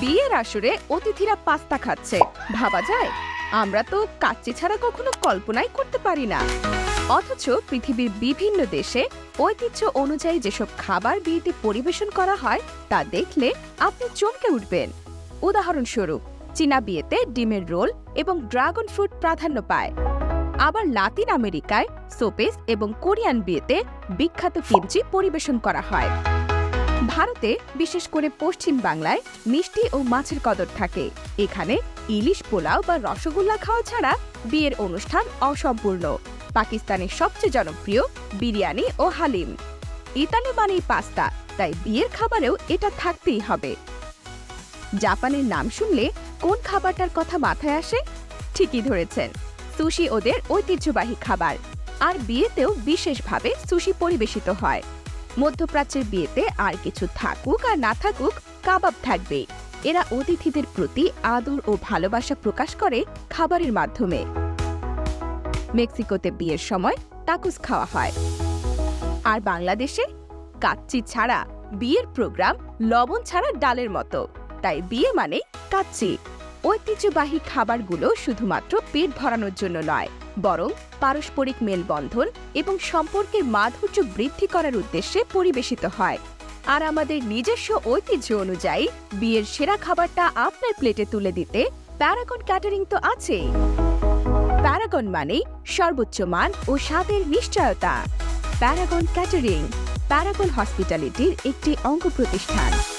বিয়ের আসরে অতিথিরা পাস্তা খাচ্ছে। ভাবা যায়, আমরা তো কাচ্চি ছাড়া কখনো কল্পনাই করতে পারি না। অথচ পৃথিবীর বিভিন্ন দেশে ঐতিহ্য অনুযায়ী যেসব খাবার বিয়েতে পরিবেশন করা হয়, তা দেখলে আপনি চমকে উঠবেন। উদাহরণস্বরূপ, চীনা বিয়েতে ডিমের রোল এবং ড্রাগন ফ্রুট প্রাধান্য পায়। আবার লাতিন আমেরিকায় সোপেস এবং কোরিয়ান বিয়েতে বিখ্যাত কিমচি পরিবেশন করা হয়। ভারতে, বিশেষ করে পশ্চিম বাংলায়, মিষ্টি ও মাছের কদর থাকে। এখানে ইলিশ পোলাও বা রসগোল্লা খাওয়া ছাড়া বিয়ের অনুষ্ঠান অসম্পূর্ণ। পাকিস্তানের সবচেয়ে জনপ্রিয় বিরিয়ানি ও হালিম। ইতালি মানেই পাস্তা, তাই বিয়ের খাবারেও এটা থাকতেই হবে। জাপানের নাম শুনলে কোন খাবারটার কথা মাথায় আসে? ঠিকই ধরেছেন, সুশি ওদের ঐতিহ্যবাহী খাবার। আর বিয়েতেও বিশেষভাবে সুশি পরিবেশিত হয়। মধ্যপ্রাচ্যের বিয়েতে আর কিছু থাকুক আর না থাকুক, কাবাব থাকবে এরা অতিথিদের প্রতি আদর ও ভালোবাসা প্রকাশ করে খাবারের মাধ্যমে। মেক্সিকোতে বিয়ের সময় টাকুস খাওয়া হয়। আর বাংলাদেশে কাচ্চি ছাড়া বিয়ের প্রোগ্রাম লবণ ছাড়া ডালের মতো। তাই বিয়ে মানে কাচ্চি। ঐতিহ্যবাহী খাবারগুলো শুধুমাত্র পেট ভরানোর জন্য নয়, বরং পারস্পরিক মেলবন্ধন এবং সম্পর্কের মাধুর্য বৃদ্ধি করার উদ্দেশ্যে পরিবেশিত হয়। আর আমাদের নিজস্ব ঐতিহ্য অনুযায়ী, বিয়ের সেরা খাবারটা আপনার প্লেটে তুলে দিতে প্যারাগন ক্যাটারিং তো আছেই। প্যারাগন মানে সর্বোচ্চ মান ও স্বাদের নিশ্চয়তা। প্যারাগন ক্যাটারিং, প্যারাগন হসপিটালিটির একটি অঙ্গ প্রতিষ্ঠান।